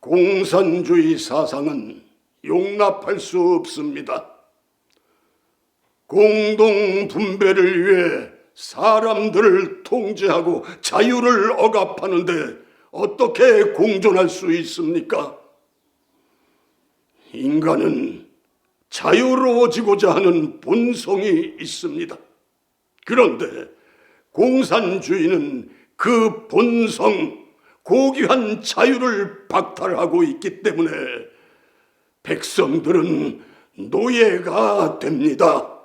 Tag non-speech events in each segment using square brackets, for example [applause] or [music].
공산주의 사상은 용납할 수 없습니다. 공동 분배를 위해 사람들을 통제하고 자유를 억압하는데 어떻게 공존할 수 있습니까? 인간은 자유로워지고자 하는 본성이 있습니다. 그런데 공산주의는 그 본성, 고귀한 자유를 박탈하고 있기 때문에 백성들은 노예가 됩니다.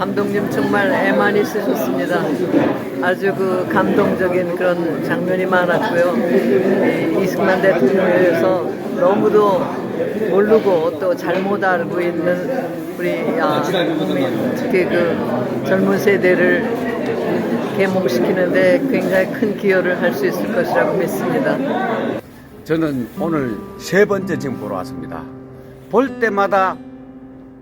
감독님 정말 애 많이 쓰셨습니다. 아주 그 감동적인 그런 장면이 많았고요. 이 이승만 대통령에서 너무도 모르고 또 잘못 알고 있는 우리 아, 특히 그 젊은 세대를 계몽시키는데 굉장히 큰 기여를 할 수 있을 것이라고 믿습니다. 저는 오늘 세 번째 지금 보러 왔습니다. 볼 때마다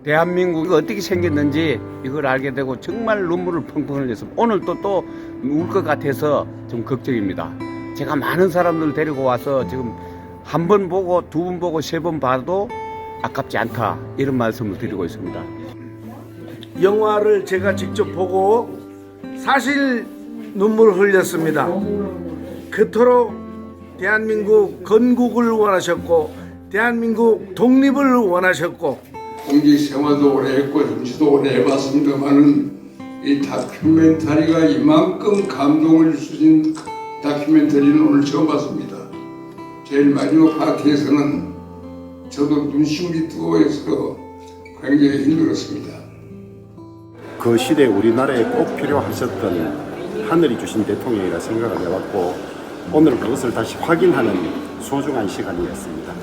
대한민국이 어떻게 생겼는지 이걸 알게 되고 정말 눈물을 펑펑 흘렸습니다. 오늘 또 또 울 것 같아서 좀 걱정입니다. 제가 많은 사람들 데리고 와서 지금 한 번 보고 두 번 보고 세 번 봐도 아깝지 않다 이런 말씀을 드리고 있습니다. 영화를 제가 직접 보고 사실 눈물 흘렸습니다. 그토록 대한민국 건국을 원하셨고 대한민국 독립을 원하셨고 공직 생활도 오래 했고 정치도 오래 해봤습니다만은 이 다큐멘터리가 이만큼 감동을 주신 다큐멘터리는 오늘 처음 봤습니다. 제일 마지막 파트에서는 저도 눈심이 뜨거워서 굉장히 힘들었습니다. 그 시대에 우리나라에 꼭 필요하셨던 하늘이 주신 대통령이라 생각을 해왔고 오늘 그것을 다시 확인하는 소중한 시간이었습니다.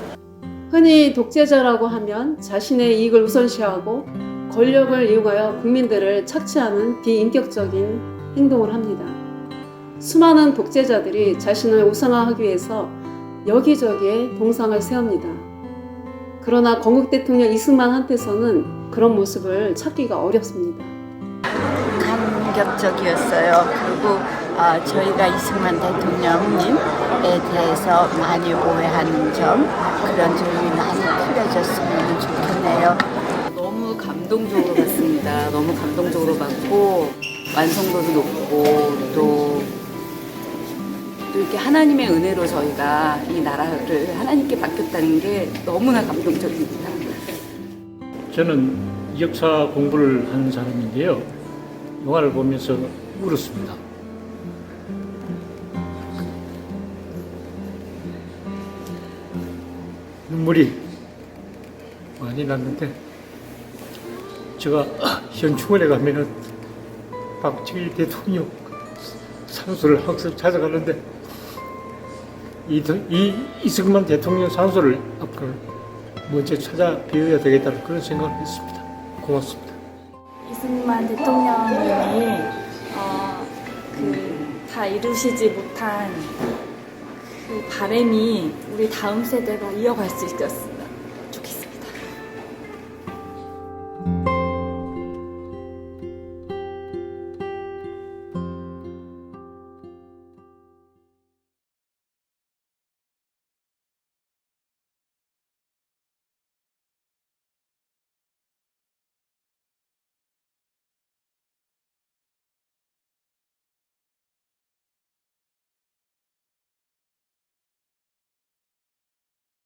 흔히 독재자라고 하면 자신의 이익을 우선시하고 권력을 이용하여 국민들을 착취하는 비인격적인 행동을 합니다. 수많은 독재자들이 자신을 우상화하기 위해서 여기저기에 동상을 세웁니다. 그러나 건국 대통령 이승만한테서는 그런 모습을 찾기가 어렵습니다. 감격적이었어요. 그리고 어, 저희가 이승만 대통령님에 대해서 많이 오해하는 점 그런 점이 많이 풀려졌으면 좋겠네요. 너무 감동적으로 봤습니다. 너무 감동적으로 봤고 완성도도 높고 또, 또 이렇게 하나님의 은혜로 저희가 이 나라를 하나님께 맡겼다는 게 너무나 감동적입니다. 저는 역사 공부를 하는 사람인데요. 영화를 보면서 울었습니다. 눈물이 많이 났는데 제가 [clears throat] 현충원에 가면은 박정희 대통령 산소를 항상 찾아가는데 이, 이 이승만 대통령 산소를 앞으로 먼저 찾아 배워야 되겠다는 그런 생각을 했습니다. 고맙습니다. 이승만 대통령님이 어, 그 다 이루시지 못한 그 바램이 우리 다음 세대가 이어갈 수 있었,